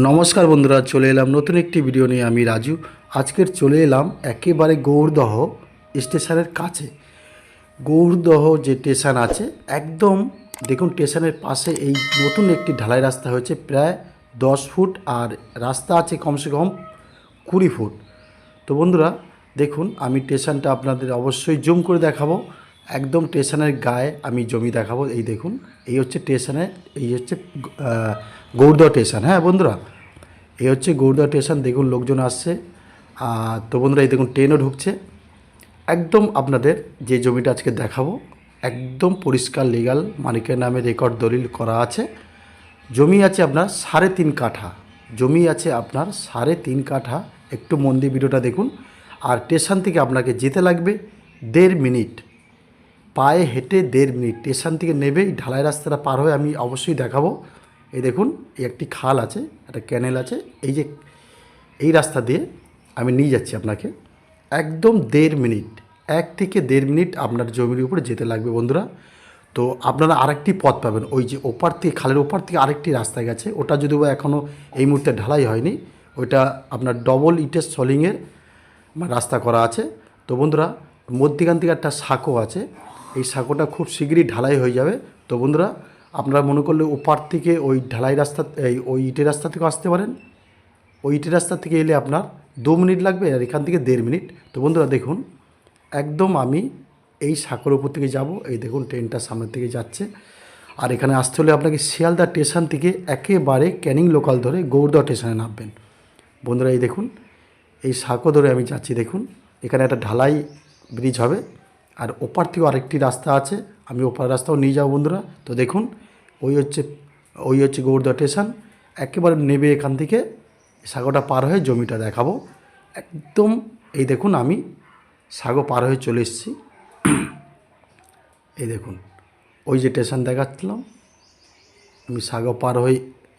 নমস্কার বন্ধুরা, চলে এলাম নতুন একটি ভিডিও নিয়ে, আমি রাজু। আজকের চলে এলাম একেবারে গৌরদহ স্টেশনের কাছে। গৌরদহ যে স্টেশন আছে, একদম, দেখুন স্টেশনের পাশে এই নতুন একটি ঢালাই রাস্তা হয়েছে, প্রায় দশ ফুট, আর রাস্তা আছে কমসে কম কুড়ি ফুট। তো বন্ধুরা, দেখুন, আমি স্টেশনটা আপনাদের অবশ্যই জুম করে দেখাবো। একদম স্টেশনের গায়ে আমি জমি দেখাবো এই দেখুন এই হচ্ছে স্টেশনে এই হচ্ছে আহ, গৌরদহ স্টেশন হ্যাঁ বন্ধুরা? এই হচ্ছে গৌরদহ স্টেশন দেখুন লোকজন আসছে আর তো বন্ধুরা এই দেখুন ট্রেনও ঢুকছে। একদম আপনাদের যে জমিটা আজকে দেখাবো একদম পরিষ্কার লিগাল মালিকের নামে রেকর্ড দলিল করা আছে। জমি আছে আপনার সাড়ে তিন কাঠা জমি আছে আপনার সাড়ে তিন কাঠা। একটু মন্দির ভিডিওটা দেখুন আর স্টেশন থেকে আপনাকে যেতে লাগবে দেড় মিনিট। পায়ে হেঁটে দেড় মিনিট, স্টেশন থেকে নেবেই ঢালাই রাস্তাটা পার হয়ে আমি অবশ্যই দেখাবো। এই দেখুন, এই একটি খাল আছে, একটা ক্যানেল আছে। এই যে, এই রাস্তা দিয়ে আমি নিয়ে যাচ্ছি আপনাকে। একদম দেড় মিনিট, এক থেকে দেড় মিনিট আপনার জমির উপরে যেতে লাগবে বন্ধুরা। তো আপনারা আরেকটি পথ পাবেন, ওই যে ওপার থেকে, খালের ওপার থেকে আরেকটি রাস্তা গেছে। ওটা যদিও এখনও এই মুহূর্তে ঢালাই হয়নি, ওইটা আপনার ডবল ইটের সলিংয়ের রাস্তা করা আছে। তো বন্ধুরা, মধ্যিখান থেকে একটা সাঁকো আছে। এই সাঁকোটা খুব শীঘ্রই ঢালাই হয়ে যাবে। তো বন্ধুরা, আপনারা মনে করলে ওপার থেকে ওই ঢালাই রাস্তা, এই ওই ইটের রাস্তা থেকে আসতে পারেন। ওই ইটের রাস্তা থেকে এলে আপনার দু মিনিট লাগবে আর এখান থেকে দেড় মিনিট। তো বন্ধুরা, দেখুন, একদম আমি এই সাঁকোর উপর থেকে যাব। এই দেখুন, ট্রেনটা সামনের থেকে যাচ্ছে। আর এখানে আসতে হলে আপনাকে শিয়ালদা স্টেশন থেকে একেবারে ক্যানিং লোকাল ধরে গৌরদহ স্টেশনে নামবেন। বন্ধুরা, এই দেখুন, এই সাঁকো ধরে আমি যাচ্ছি। দেখুন, এখানে একটা ঢালাই ব্রিজ হবে। আর ওপার থেকেও আরেকটি রাস্তা আছে, আমি ওপার রাস্তাও নিয়ে যাব বন্ধুরা। তো দেখুন, ওই হচ্ছে ওই হচ্ছে গৌরদহ স্টেশন। একেবারে নেবে এখান থেকে, সাগরটা পার হয়ে জমিটা দেখাবো। একদম, এই দেখুন আমি, সাগর পার হয়ে চলে এসেছি। এই দেখুন, ওই যে স্টেশন দেখাচ্ছিলাম, আমি সাগর পার হয়ে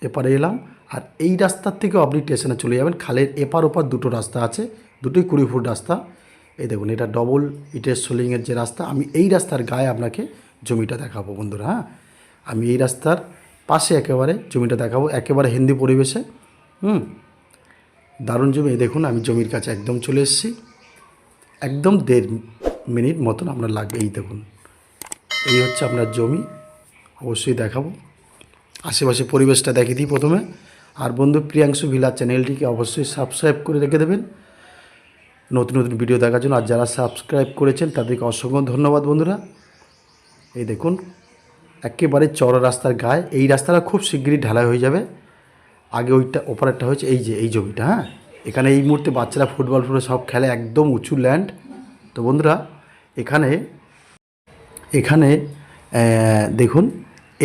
এপারে এলাম। আর এই রাস্তার থেকেও আপনি স্টেশনে চলে যাবেন, খালের এপার ওপার দুটো রাস্তা আছে, দুটোই কুড়ি ফুট রাস্তা। এই দেখুন, এটা ডবল ইটের সোলিংয়ের যে রাস্তা, আমি এই রাস্তার গায়ে আপনাকে জমিটা দেখাবো বন্ধুরা হ্যাঁ? আমি এই রাস্তার পাশে একেবারে জমিটা দেখাবো, একেবারে হিন্দি পরিবেশে, হুম? দারুণ জমি দেখুন, আমি জমির কাছে একদম চলে এসেছি, একদম দেড় মিনিট মতন আপনার লাগবে, এই দেখুন। এই হচ্ছে আপনার জমি, অবশ্যই দেখাবো। আশেপাশে পরিবেশটা দেখিয়ে দিই প্রথমে। আর বন্ধু, প্রিয়াংশু ভিলা চ্যানেলটিকে অবশ্যই সাবস্ক্রাইব করে রেখে দেবেন। নতুন নতুন ভিডিও দেখার জন্য আর যারা সাবস্ক্রাইব করেছেন তাদেরকে অসংখ্য ধন্যবাদ, বন্ধুরা। এই দেখুন, একেবারে চড়া রাস্তার গায়ে। এই রাস্তাটা খুব শীঘ্রই ঢালাই হয়ে যাবে। আগে ওইটা ওপারেরটা হয়েছে, এই যে, এই জমিটা হ্যাঁ? এখানে এই মুহূর্তে বাচ্চারা ফুটবল ফুটবল সব খেলে, একদম উঁচু ল্যান্ড তো বন্ধুরা, এখানে এখানে দেখুন,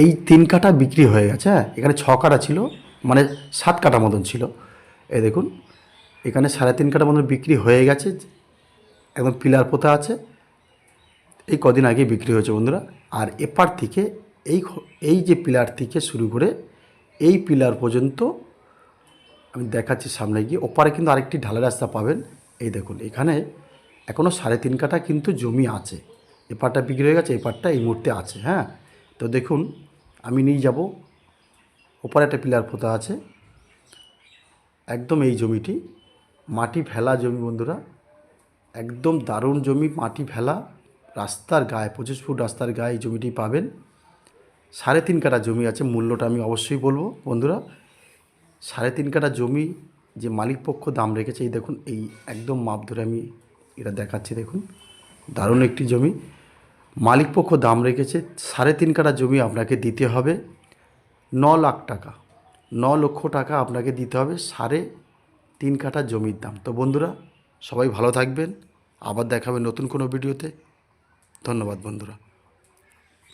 এই তিন কাটা বিক্রি হয়ে গেছে হ্যাঁ? এখানে ছ কাটা ছিল মানে সাত কাটা মতন ছিল। এই দেখুন এখানে সাড়ে তিন কাটা মতন বিক্রি হয়ে গেছে, একদম পিলার পোতা আছে। এই কদিন আগে বিক্রি হয়েছে বন্ধুরা। আর এপার থেকে এই এই যে পিলার থেকে শুরু করে এই পিলার পর্যন্ত আমি দেখাচ্ছি সামনে গিয়ে। ওপারে কিন্তু আরেকটি ঢালাই রাস্তা পাবেন। এই দেখুন, এখানে এখনও সাড়ে তিন কাঠা কিন্তু জমি আছে। এপারটা বিক্রি হয়ে গেছে, এপারটা এই মুহূর্তে আছে হ্যাঁ। তো দেখুন, আমি নিয়ে যাব। ওপারে একটা পিলার পোতা আছে। একদম এই জমিটি। মাটি ফেলা জমি বন্ধুরা, একদম দারুণ জমি, মাটি ফেলা, রাস্তার গায়ে, পঁচিশ ফুট রাস্তার গায়ে এই জমিটি পাবেন। সাড়ে তিন কাটা জমি আছে, মূল্যটা আমি অবশ্যই বলব বন্ধুরা। সাড়ে তিন কাটা জমি যে মালিক পক্ষ দাম রেখেছে, এই দেখুন, এই একদম মাপ ধরে আমি এটা দেখাচ্ছি, দেখুন। দারুণ একটি জমি। মালিক পক্ষ দাম রেখেছে, সাড়ে তিন কাটা জমি আপনাকে দিতে হবে। ন লাখ টাকা, ন লক্ষ টাকা আপনাকে দিতে হবে, সাড়ে তিন কাঠা জমির দাম। তো বন্ধুরা, সবাই ভালো থাকবেন। আবার দেখাবে নতুন কোনো ভিডিওতে। ধন্যবাদ বন্ধুরা।